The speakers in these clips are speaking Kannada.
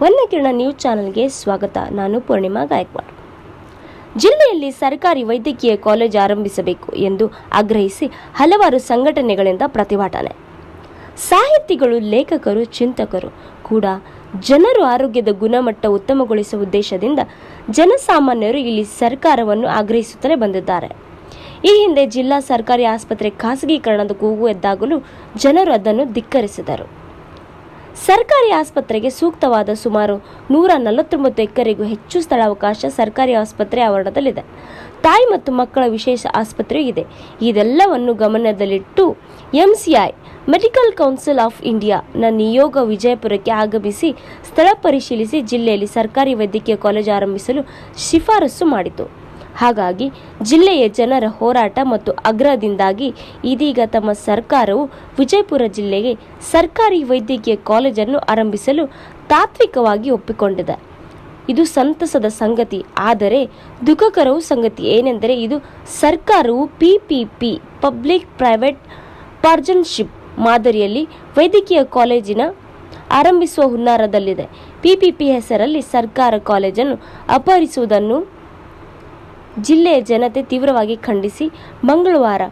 ವನ್ಯಕಿರಣ ನ್ಯೂಸ್ ಚಾನೆಲ್ಗೆ ಸ್ವಾಗತ. ನಾನು ಪೂರ್ಣಿಮಾ ಗಾಯಕ್ವಾಡ್. ಜಿಲ್ಲೆಯಲ್ಲಿ ಸರ್ಕಾರಿ ವೈದ್ಯಕೀಯ ಕಾಲೇಜು ಆರಂಭಿಸಬೇಕು ಎಂದು ಆಗ್ರಹಿಸಿ ಹಲವಾರು ಸಂಘಟನೆಗಳಿಂದ ಪ್ರತಿಭಟನೆ. ಸಾಹಿತಿಗಳು, ಲೇಖಕರು, ಚಿಂತಕರು ಕೂಡ ಜನರು ಆರೋಗ್ಯದ ಗುಣಮಟ್ಟ ಉತ್ತಮಗೊಳಿಸುವ ಉದ್ದೇಶದಿಂದ ಜನಸಾಮಾನ್ಯರು ಇಲ್ಲಿ ಸರ್ಕಾರವನ್ನು ಆಗ್ರಹಿಸುತ್ತಲೇ ಬಂದಿದ್ದಾರೆ. ಈ ಹಿಂದೆ ಜಿಲ್ಲಾ ಸರ್ಕಾರಿ ಆಸ್ಪತ್ರೆ ಖಾಸಗೀಕರಣದ ಕೂಗು ಎದ್ದಾಗಲೂ ಜನರು ಅದನ್ನು ಧಿಕ್ಕರಿಸಿದರು. ಸರ್ಕಾರಿ ಆಸ್ಪತ್ರೆಗೆ ಸೂಕ್ತವಾದ ಸುಮಾರು ನೂರ ನಲವತ್ತೊಂಬತ್ತು ಎಕರೆಗೂ ಹೆಚ್ಚು ಸ್ಥಳಾವಕಾಶ ಸರ್ಕಾರಿ ಆಸ್ಪತ್ರೆ ಆವರಣದಲ್ಲಿದೆ. ತಾಯಿ ಮತ್ತು ಮಕ್ಕಳ ವಿಶೇಷ ಆಸ್ಪತ್ರೆಯೂ ಇದೆ. ಇದೆಲ್ಲವನ್ನು ಗಮನದಲ್ಲಿಟ್ಟು ಎಂಸಿಐ, ಮೆಡಿಕಲ್ ಕೌನ್ಸಿಲ್ ಆಫ್ ಇಂಡಿಯಾನ ನಿಯೋಗ ವಿಜಯಪುರಕ್ಕೆ ಆಗಮಿಸಿ ಸ್ಥಳ ಪರಿಶೀಲಿಸಿ ಜಿಲ್ಲೆಯಲ್ಲಿ ಸರ್ಕಾರಿ ವೈದ್ಯಕೀಯ ಕಾಲೇಜು ಆರಂಭಿಸಲು ಶಿಫಾರಸು ಮಾಡಿತು. ಹಾಗಾಗಿ ಜಿಲ್ಲೆಯ ಜನರ ಹೋರಾಟ ಮತ್ತು ಆಗ್ರಹದಿಂದಾಗಿ ಇದೀಗ ತಮ್ಮ ಸರ್ಕಾರವು ವಿಜಯಪುರ ಜಿಲ್ಲೆಗೆ ಸರ್ಕಾರಿ ವೈದ್ಯಕೀಯ ಕಾಲೇಜನ್ನು ಆರಂಭಿಸಲು ತಾತ್ವಿಕವಾಗಿ ಒಪ್ಪಿಕೊಂಡಿದೆ. ಇದು ಸಂತಸದ ಸಂಗತಿ, ಆದರೆ ದುಃಖಕರವು ಸಂಗತಿ ಏನೆಂದರೆ ಇದು ಸರ್ಕಾರವು ಪಿಪಿಪಿ ಪಬ್ಲಿಕ್ ಪ್ರೈವೇಟ್ ಪಾರ್ಜನ್ಶಿಪ್ ಮಾದರಿಯಲ್ಲಿ ವೈದ್ಯಕೀಯ ಕಾಲೇಜಿನ ಆರಂಭಿಸುವ ಹುನ್ನಾರದಲ್ಲಿದೆ. ಪಿಪಿಪಿ ಹೆಸರಲ್ಲಿ ಸರ್ಕಾರ ಕಾಲೇಜನ್ನು ಅಪಹರಿಸುವುದನ್ನು ಜಿಲ್ಲೆಯ ಜನತೆ ತೀವ್ರವಾಗಿ ಖಂಡಿಸಿ ಮಂಗಳವಾರ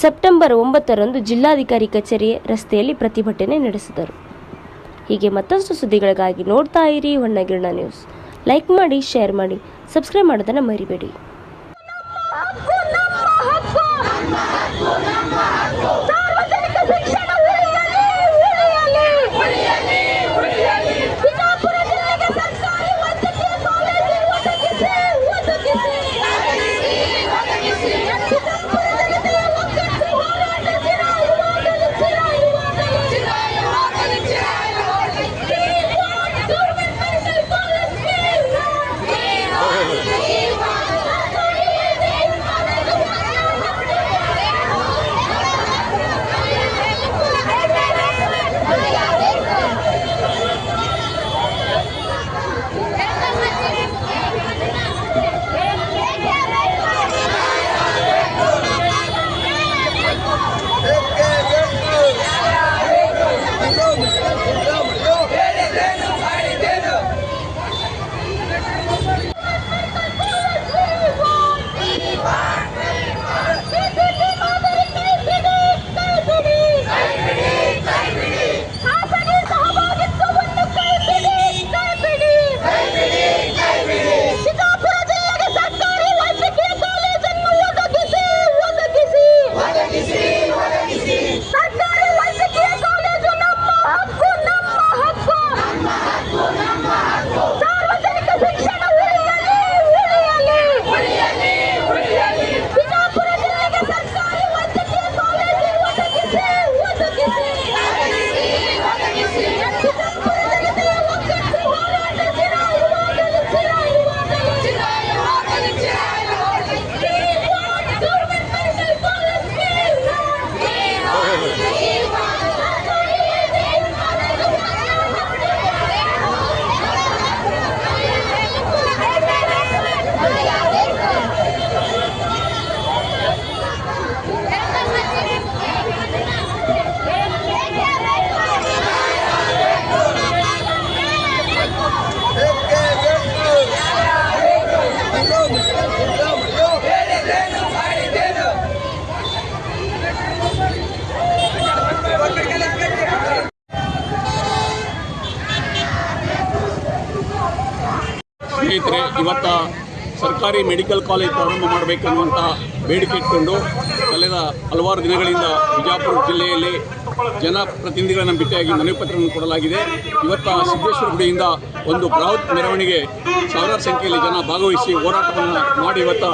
ಸೆಪ್ಟೆಂಬರ್ ಒಂಬತ್ತರಂದು ಜಿಲ್ಲಾಧಿಕಾರಿ ಕಚೇರಿ ರಸ್ತೆಯಲ್ಲಿ ಪ್ರತಿಭಟನೆ ನಡೆಸಿದರು. ಹೀಗೆ ಮತ್ತಷ್ಟು ಸುದ್ದಿಗಳಿಗಾಗಿ ನೋಡ್ತಾ ಇರಿ ಹೊನ್ನಗಿರಣ ನ್ಯೂಸ್. ಲೈಕ್ ಮಾಡಿ, ಶೇರ್ ಮಾಡಿ, ಸಬ್ಸ್ಕ್ರೈಬ್ ಮಾಡೋದನ್ನು ಮರಿಬೇಡಿ. ಸ್ನೇಹಿತರೆ, ಇವತ್ತ ಸರ್ಕಾರಿ ಮೆಡಿಕಲ್ ಕಾಲೇಜ್ ಪ್ರಾರಂಭ ಮಾಡಬೇಕನ್ನುವಂಥ ಬೇಡಿಕೆ ಇಟ್ಕೊಂಡು ಕಳೆದ ಹಲವಾರು ದಿನಗಳಿಂದ ಬಿಜಾಪುರ ಜಿಲ್ಲೆಯಲ್ಲಿ ಜನಪ್ರತಿನಿಧಿಗಳನ್ನು ಭೇಟಿಯಾಗಿ ಮನವಿ ಪತ್ರವನ್ನು ಕೊಡಲಾಗಿದೆ. ಇವತ್ತ ಸಿದ್ದೇಶ್ವರ ಗುಡಿಯಿಂದ ಒಂದು ಬೃಹತ್ ಮೆರವಣಿಗೆ ಸಾವಿರಾರು ಸಂಖ್ಯೆಯಲ್ಲಿ ಜನ ಭಾಗವಹಿಸಿ ಹೋರಾಟವನ್ನು ಮಾಡಿ ಇವತ್ತ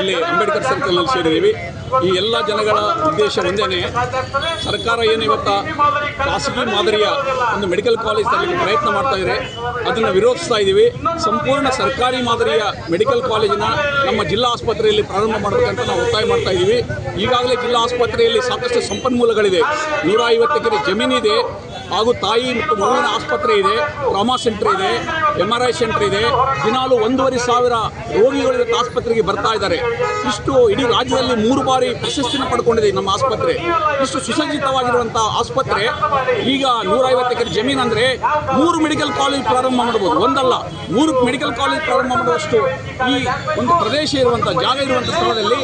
ಇಲ್ಲಿ ಅಂಬೇಡ್ಕರ್ ಸರ್ಕಲ್ನಲ್ಲಿ ಸೇರಿದ್ದೀವಿ. ಈ ಎಲ್ಲ ಜನಗಳ ಉದ್ದೇಶ ಒಂದೇನೆ, ಸರ್ಕಾರ ಏನು ಇವತ್ತ ಖಾಸಗಿ ಮಾದರಿಯ ಒಂದು ಮೆಡಿಕಲ್ ಕಾಲೇಜ್ ತರಲಿಕ್ಕೆ ಪ್ರಯತ್ನ ಮಾಡ್ತಾ ಇದೆ. ಅದನ್ನು ವಿರೋಧಿಸ್ತಾ ಇದ್ದೀವಿ ಸಂಪೂರ್ಣ ಸರ್ಕಾರಿ ಮಾದರಿಯ ಮೆಡಿಕಲ್ ಕಾಲೇಜಿನ ನಮ್ಮ ಜಿಲ್ಲಾ ಆಸ್ಪತ್ರೆಯಲ್ಲಿ ಪ್ರಾರಂಭ ಮಾಡಬೇಕಂತ ನಾವು ಒತ್ತಾಯ ಮಾಡ್ತಾ ಇದ್ದೀವಿ ಈಗಾಗಲೇ ಜಿಲ್ಲಾ ಆಸ್ಪತ್ರೆಯಲ್ಲಿ ಸಾಕಷ್ಟು ಸಂಪನ್ಮೂಲಗಳಿದೆ. ನೂರ ಐವತ್ತು ಎಕರೆ ಜಮೀನಿದೆ. ಹಾಗೂ ತಾಯಿ ಮತ್ತು ಮಗುವಿನ ಆಸ್ಪತ್ರೆ ಇದೆ, ಟ್ರಾಮಾ ಸೆಂಟರ್ ಇದೆ ಎಂ ಆರ್ ಐ ಸೆಂಟರ್ ಇದೆ. ದಿನಾಲು ಒಂದೂವರೆ ಸಾವಿರ ರೋಗಿಗಳು ಆಸ್ಪತ್ರೆಗೆ ಬರ್ತಾ ಇದ್ದಾರೆ. ಇಷ್ಟು ಇಡೀ ರಾಜ್ಯದಲ್ಲಿ ಮೂರು ಬಾರಿ ಪ್ರಶಸ್ತಿನ ಪಡ್ಕೊಂಡಿದೆ ನಮ್ಮ ಆಸ್ಪತ್ರೆ. ಇಷ್ಟು ಸುಸಜ್ಜಿತವಾಗಿರುವಂಥ ಆಸ್ಪತ್ರೆ, ಈಗ ನೂರೈವತ್ತು ಎಕರೆ ಜಮೀನು ಅಂದರೆ ಮೂರು ಮೆಡಿಕಲ್ ಕಾಲೇಜ್ ಪ್ರಾರಂಭ ಮಾಡ್ಬೋದು. ಒಂದಲ್ಲ, ಮೂರು ಮೆಡಿಕಲ್ ಕಾಲೇಜ್ ಪ್ರಾರಂಭ ಮಾಡುವಷ್ಟು ಈ ಒಂದು ಪ್ರದೇಶ ಇರುವಂಥ ಜಾಗ ಇರುವಂಥ ಸ್ಥಳದಲ್ಲಿ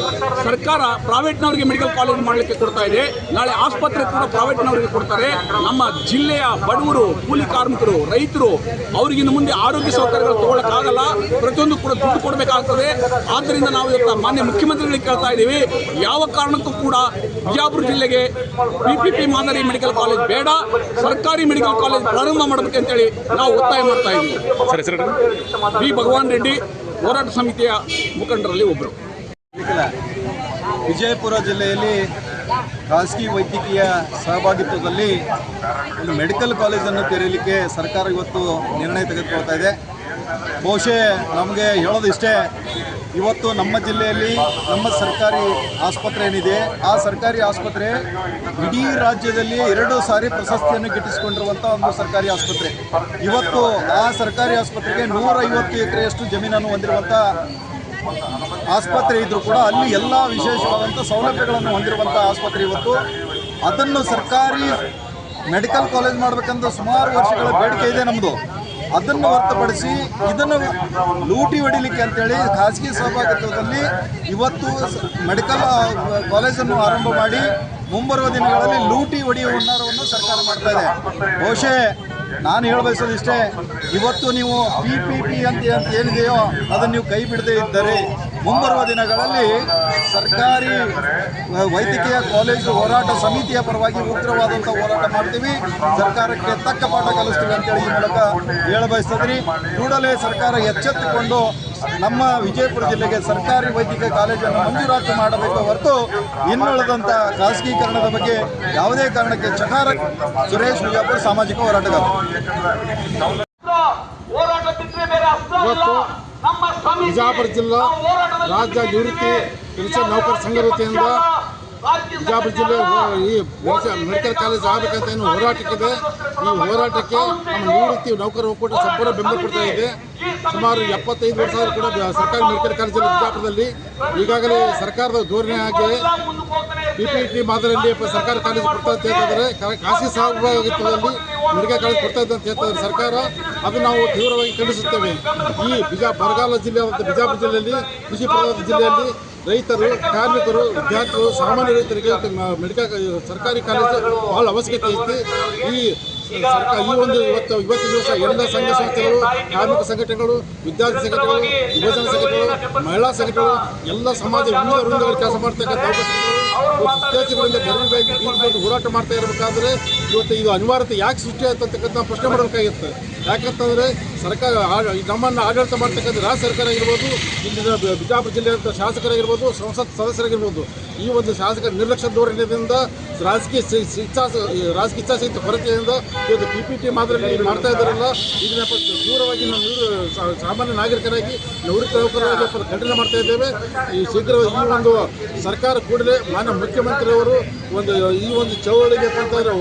ಸರ್ಕಾರ ಪ್ರೈವೇಟ್ನವರಿಗೆ ಮೆಡಿಕಲ್ ಕಾಲೇಜ್ ಮಾಡಲಿಕ್ಕೆ ಕೊಡ್ತಾ ಇದೆ. ನಾಳೆ ಆಸ್ಪತ್ರೆ ಕೂಡ ಪ್ರೈವೇಟ್ನವರಿಗೆ ಕೊಡ್ತಾರೆ. ನಮ್ಮ ಜಿಲ್ಲೆಯ ಬಡವರು ಕೂಲಿ ಕಾರ್ಮಿಕರು ರೈತರು ಅವ್ರಿಗೆ ಇನ್ನು ಮುಂದೆ ಆರೋಗ್ಯ ಸೌಕರ್ಯಗಳು ತಗೊಳ್ಳೋಕ್ಕಾಗಲ್ಲ. ಪ್ರತಿಯೊಂದು ಕೂಡ ದುಡ್ಡು ಕೊಡಬೇಕಾಗ್ತದೆ. ಆದ್ದರಿಂದ ನಾವು ಇವತ್ತು ಮಾನ್ಯ ಮುಖ್ಯಮಂತ್ರಿಗಳಿಗೆ ಕೇಳ್ತಾ ಇದ್ದೀವಿ. ಯಾವ ಕಾರಣಕ್ಕೂ ಕೂಡ ಬಿಜಾಪುರ ಜಿಲ್ಲೆಗೆ ಪಿ ಪಿ ಪಿ ಮಾದರಿ ಮೆಡಿಕಲ್ ಕಾಲೇಜ್ ಬೇಡ. ಸರ್ಕಾರಿ ಮೆಡಿಕಲ್ ಕಾಲೇಜ್ ಪ್ರಾರಂಭ ಮಾಡಬೇಕು ಅಂತೇಳಿ ನಾವು ಒತ್ತಾಯ ಮಾಡ್ತಾ ಇದ್ದೀವಿ. ಬಿ. ಭಗವಾನ್ ರೆಡ್ಡಿ ಹೋರಾಟ ಸಮಿತಿಯ ಮುಖಂಡರಲ್ಲಿ ಒಬ್ಬರು ವಿಜಯಪುರ ಜಿಲ್ಲೆಯಲ್ಲಿ ಖಾಸಗಿ ವೈದ್ಯಕೀಯ ಸಹಭಾಗಿತ್ವದಲ್ಲಿ ಒಂದು ಮೆಡಿಕಲ್ ಕಾಲೇಜನ್ನು ತೆರೆಯಲಿಕ್ಕೆ ಸರ್ಕಾರ ಇವತ್ತು ನಿರ್ಣಯ ತೆಗೆದುಕೊಳ್ತಾ ಇದೆ. ಬಹುಶಃ ನಮಗೆ ಹೇಳೋದು ಇಷ್ಟೇ, ಇವತ್ತು ನಮ್ಮ ಜಿಲ್ಲೆಯಲ್ಲಿ ನಮ್ಮ ಸರ್ಕಾರಿ ಆಸ್ಪತ್ರೆ ಏನಿದೆ, ಆ ಸರ್ಕಾರಿ ಆಸ್ಪತ್ರೆ ಇಡೀ ರಾಜ್ಯದಲ್ಲಿ ಎರಡು ಸಾರಿ ಪ್ರಶಸ್ತಿಯನ್ನು ಗಿಟ್ಟಿಸಿಕೊಂಡಿರುವಂಥ ಒಂದು ಸರ್ಕಾರಿ ಆಸ್ಪತ್ರೆ. ಇವತ್ತು ಆ ಸರ್ಕಾರಿ ಆಸ್ಪತ್ರೆಗೆ ನೂರೈವತ್ತು ಎಕರೆಯಷ್ಟು ಜಮೀನನ್ನು ಹೊಂದಿರುವಂಥ ಆಸ್ಪತ್ರೆ ಇದ್ರೂ ಕೂಡ ಅಲ್ಲಿ ಎಲ್ಲ ವಿಶೇಷವಾದಂಥ ಸೌಲಭ್ಯಗಳನ್ನು ಹೊಂದಿರುವಂಥ ಆಸ್ಪತ್ರೆ ಇವತ್ತು. ಅದನ್ನು ಸರ್ಕಾರಿ ಮೆಡಿಕಲ್ ಕಾಲೇಜ್ ಮಾಡಬೇಕಂತ ಸುಮಾರು ವರ್ಷಗಳ ಬೇಡಿಕೆ ಇದೆ ನಮ್ಮದು ಅದನ್ನು ಹೊರತುಪಡಿಸಿ ಇದನ್ನು ಲೂಟಿ ಹೊಡಿಲಿಕ್ಕೆ ಅಂತೇಳಿ ಖಾಸಗಿ ಸಹಭಾಗಿತ್ವದಲ್ಲಿ ಇವತ್ತು ಮೆಡಿಕಲ್ ಕಾಲೇಜನ್ನು ಆರಂಭ ಮಾಡಿ ಮುಂಬರುವ ದಿನಗಳಲ್ಲಿ ಲೂಟಿ ಹೊಡೆಯುವ ಹುನ್ನಾರವನ್ನು ಸರ್ಕಾರ ಮಾಡ್ತಾ ಇದೆ. ಬಹುಶಃ ನಾನು ಹೇಳಬಯಸೋದು ಇಷ್ಟೇ ಇವತ್ತು ನೀವು ಪಿ ಪಿ ಪಿ ಅಂತ ಅಂತ ಏನಿದೆಯೋ ಅದನ್ನು ನೀವು ಕೈ ಬಿಡದೇ ಇದ್ದರೆ ಮುಂಬರುವ ದಿನಗಳಲ್ಲಿ ಸರ್ಕಾರಿ ವೈದ್ಯಕೀಯ ಕಾಲೇಜು ಹೋರಾಟ ಸಮಿತಿಯ ಪರವಾಗಿ ಉಗ್ರವಾದಂಥ ಹೋರಾಟ ಮಾಡ್ತೀವಿ. ಸರ್ಕಾರಕ್ಕೆ ತಕ್ಕ ಪಾಠ ಕಲಿಸ್ತೀವಿ ಅಂತೇಳಿ ಈ ಮೂಲಕ ಹೇಳಬಯಸ್ತದ್ರಿ ಕೂಡಲೇ ಸರ್ಕಾರ ಎಚ್ಚೆತ್ತುಕೊಂಡು ನಮ್ಮ ವಿಜಯಪುರ ಜಿಲ್ಲೆಗೆ ಸರ್ಕಾರಿ ವೈದ್ಯಕೀಯ ಕಾಲೇಜನ್ನು ಮಂಜೂರಾತಿ ಮಾಡಬೇಕು ಹೊರತು ಇನ್ನುಳಿದಂಥ ಖಾಸಗೀಕರಣದ ಬಗ್ಗೆ ಯಾವುದೇ ಕಾರಣಕ್ಕೆ ಚಕಾರ ಸುರೇಶ್ ವಿಜಯಪುರ ಸಾಮಾಜಿಕ ಹೋರಾಟಗಾರ. ಹೋರಾಟ ಬಿಟ್ಟರೆ ಬೇರೆ ಅಸ್ತ್ರ ಇಲ್ಲ ನಮ್ಮ ಸಮಿತಿ ಬಿಜಾಪುರ ಜಿಲ್ಲಾ ರಾಜ್ಯ ನಿವೃತ್ತಿ ಪೆನ್ಷನ್ ನೌಕರ ಸಂಘ ವತಿಯಿಂದ ಬಿಜಾಪುರ ಜಿಲ್ಲೆ ಈ ಮೆಡಿಕಲ್ ಕಾಲೇಜ್ ಆಗಬೇಕಂತ ಏನು ಹೋರಾಟಕ್ಕಿದೆ ಈ ಹೋರಾಟಕ್ಕೆ ನಮ್ಮ ನಿವೃತ್ತಿ ನೌಕರ ಒಕ್ಕೂಟ ಸಂಪೂರ್ಣ ಬೆಂಬಲ ಕೊಡ್ತಾ ಇದೆ. ಸುಮಾರು ಎಪ್ಪತ್ತೈದು ವರ್ಷ ಆದರೂ ಕೂಡ ಸರ್ಕಾರಿ ಮೆಡಿಕಲ್ ಕಾಲೇಜಲ್ಲಿ ಬಿಜಾಪುರದಲ್ಲಿ ಈಗಾಗಲೇ ಸರ್ಕಾರದ ಧೋರಣೆ ಆಗಿ ಪಿ ಪಿ ಟಿ ಮಾದರಿಯಲ್ಲಿ ಸರ್ಕಾರಿ ಕಾಲೇಜು ಕೊಡ್ತಾ ಅಂತ ಹೇಳ್ತಿದ್ದಾರೆ ಖಾಸಗಿ ಸಹಭಾಗಿತ್ವದಲ್ಲಿ ಮೆಡಿಕಲ್ ಕಾಲೇಜ್ ಕೊಡ್ತಾ ಇದೆ ಅಂತ ಹೇಳ್ತಾರೆ ಸರ್ಕಾರ. ಅದು ನಾವು ತೀವ್ರವಾಗಿ ಖಂಡಿಸುತ್ತೇವೆ. ಈ ಬಿಜಾ ಬರಗಾಲ ಜಿಲ್ಲೆಯಾದಂಥ ಬಿಜಾಪುರ ಜಿಲ್ಲೆಯಲ್ಲಿ ಕೃಷಿ ಪ್ರಧಾನ ಜಿಲ್ಲೆಯಲ್ಲಿ ರೈತರು, ಕಾರ್ಮಿಕರು, ವಿದ್ಯಾರ್ಥಿಗಳು, ಸಾಮಾನ್ಯ ರೈತರಿಗೆ ಮೆಡಿಕಲ್, ಸರ್ಕಾರಿ ಕಾಲೇಜು ಬಹಳ ಅವಶ್ಯಕತೆ ಐತಿ. ಈ ಸರ್ಕಾರ ಈ ಒಂದು ಇವತ್ತು, ಇವತ್ತಿನ ದಿವಸ ಎಲ್ಲ ಸಂಘ ಸಂಸ್ಥೆಗಳು, ಕಾರ್ಮಿಕ ಸಂಘಟನೆಗಳು, ವಿದ್ಯಾರ್ಥಿ ಸಂಘಟನೆಗಳು, ಯುವಜನ ಸಂಘಟನೆಗಳು, ಮಹಿಳಾ ಸಂಘಟನೆಗಳು, ಎಲ್ಲ ಸಮಾಜ ವಿವಿಧ ವೃಂದಗಳು ಕೆಲಸ ಮಾಡ್ತಕ್ಕಂಥ ವಿದ್ಯಾರ್ಥಿಗಳಿಂದ ಬೆರಳು ಹೋರಾಟ ಮಾಡ್ತಾ ಇರಬೇಕಾದ್ರೆ ಇವತ್ತು ಇದು ಅನಿವಾರ್ಯತೆ ಯಾಕೆ ಸೃಷ್ಟಿ ಆಯ್ತು ಅಂತಕ್ಕಂಥ ಪ್ರಶ್ನೆ ಮಾಡಬೇಕಾಗಿತ್ತು. ಯಾಕಂತಂದರೆ ಸರ್ಕಾರ ನಮ್ಮನ್ನು ಆಡಳಿತ ಮಾಡ್ತಕ್ಕಂಥ ರಾಜ್ಯ ಸರ್ಕಾರ ಆಗಿರ್ಬೋದು ಇಲ್ಲಿನ ಬಿಜಾಪುರ ಜಿಲ್ಲೆಯಂಥ ಶಾಸಕರಾಗಿರ್ಬೋದು ಸಂಸತ್ ಸದಸ್ಯರಾಗಿರ್ಬೋದು ಈ ಒಂದು ಶಾಸಕರ ನಿರ್ಲಕ್ಷ್ಯ ಧೋರಣೆಯಿಂದ ರಾಜಕೀಯ ಶಿಕ್ಷಾ ರಾಜಕೀಯ ಇಚ್ಛಾಶಕ್ತಿ ಕೊರತೆಯಿಂದ ಇವತ್ತು ಪಿ ಪಿ ಟಿ ಮಾದರಿಯಲ್ಲಿ ಮಾಡ್ತಾ ಇದ್ದಾರಲ್ಲ ಇದನ್ನ ದೂರವಾಗಿ ನಾವು ಸಾಮಾನ್ಯ ನಾಗರಿಕರಾಗಿ ನಿವೃತ್ತ ನೌಕರರಾಗಿ ಖಂಡನೆ ಮಾಡ್ತಾ ಇದ್ದೇವೆ. ಈ ಶೀಘ್ರ ಈ ಒಂದು ಸರ್ಕಾರ ಕೂಡಲೇ ಮಾನ್ಯ ಮುಖ್ಯಮಂತ್ರಿಯವರು ಒಂದು ಈ ಒಂದು ಚಳವಳಿಗೆ ಅಂತಂದ್ರೆ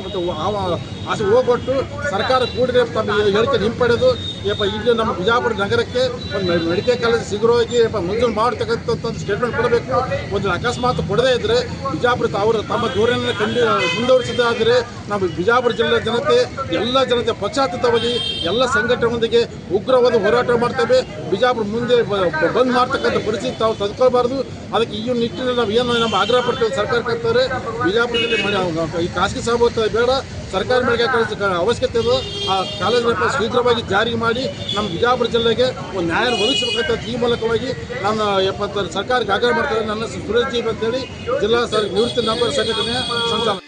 ಮತ್ತು ಆ- ಆಸೆ ಹೋಗ್ಬಿಟ್ಟು ಸರ್ಕಾರ ಕೂಡಲೇ ತಮ್ಮ ಹೇಳಿಕೆ ಹಿಂಪಡೆದು ಏಪ ಇಲ್ಲಿ ನಮ್ಮ ಬಿಜಾಪುರ ನಗರಕ್ಕೆ ಒಂದು ಮೆಡಿಕಲ್ ಕಾಲೇಜ್ ಶೀಘ್ರವಾಗಿ ಏಪ ಮಂಜೂರು ಮಾಡ್ತಕ್ಕಂಥ ಒಂದು ಸ್ಟೇಟ್ಮೆಂಟ್ ಕೊಡಬೇಕು. ಒಂದು ಅಕಸ್ಮಾತ್ ಕೊಡದೇ ಇದ್ದರೆ ಬಿಜಾಪುರ ಅವರು ತಮ್ಮ ಧೋರಣೆಯನ್ನು ಕಂಡು ಮುಂದುವರಿಸಿದಾದರೆ ನಮ್ಮ ಬಿಜಾಪುರ ಜಿಲ್ಲೆ ಜನತೆ, ಎಲ್ಲ ಜನತೆ ಪಶ್ಚಾತ್ತಾಪವಾಗಿ ಎಲ್ಲ ಸಂಘಟನೆಯೊಂದಿಗೆ ಉಗ್ರವಾದ ಹೋರಾಟ ಮಾಡ್ತೇವೆ. ಬಿಜಾಪುರ ಮುಂದೆ ಬಂದ್ ಮಾಡ್ತಕ್ಕಂಥ ಪರಿಸ್ಥಿತಿ ತಾವು ತಂದ್ಕೊಳ್ಬಾರ್ದು ಅದಕ್ಕೆ ಈ ನಿಟ್ಟಿನಲ್ಲಿ ನಾವು ಏನು ನಮ್ಮ ಆಗ್ರಹ ಪಡ್ತೇವೆ ಸರ್ಕಾರ ಕಟ್ತಾರೆ ಬಿಜಾಪುರದಲ್ಲಿ ಮಾಡಿ- ಈ ಖಾಸಗಿ ಸಹಭಾಗಿತ್ವ ಬೇಡ, ಸರ್ಕಾರ ಮೇಲೆ ಅವಶ್ಯಕತೆ ಇದು ಆ ಕಾಲೇಜನ್ನ ಶೀಘ್ರವಾಗಿ ಜಾರಿ ಮಾಡಿ ನಮ್ಮ ಬಿಜಾಪುರ ಜಿಲ್ಲೆಗೆ ಒಂದು ನ್ಯಾಯ ಒದಗಿಸಬೇಕಂತ ಈ ಮೂಲಕವಾಗಿ ನಾನು ಎಪ್ಪತ್ತಾರು ಸರ್ಕಾರಕ್ಕೆ ಆಗ್ರಹ ಮಾಡ್ತಾರೆ ನನ್ನ ಸುರೇಶ್ ಜೀಪ್ ಅಂತೇಳಿ ಜಿಲ್ಲಾ ಸರ್ ನಿವೃತ್ತಿ ನಂಬರ್ ಸಂಘಟನೆಯ ಸಂಚಾಲಕ.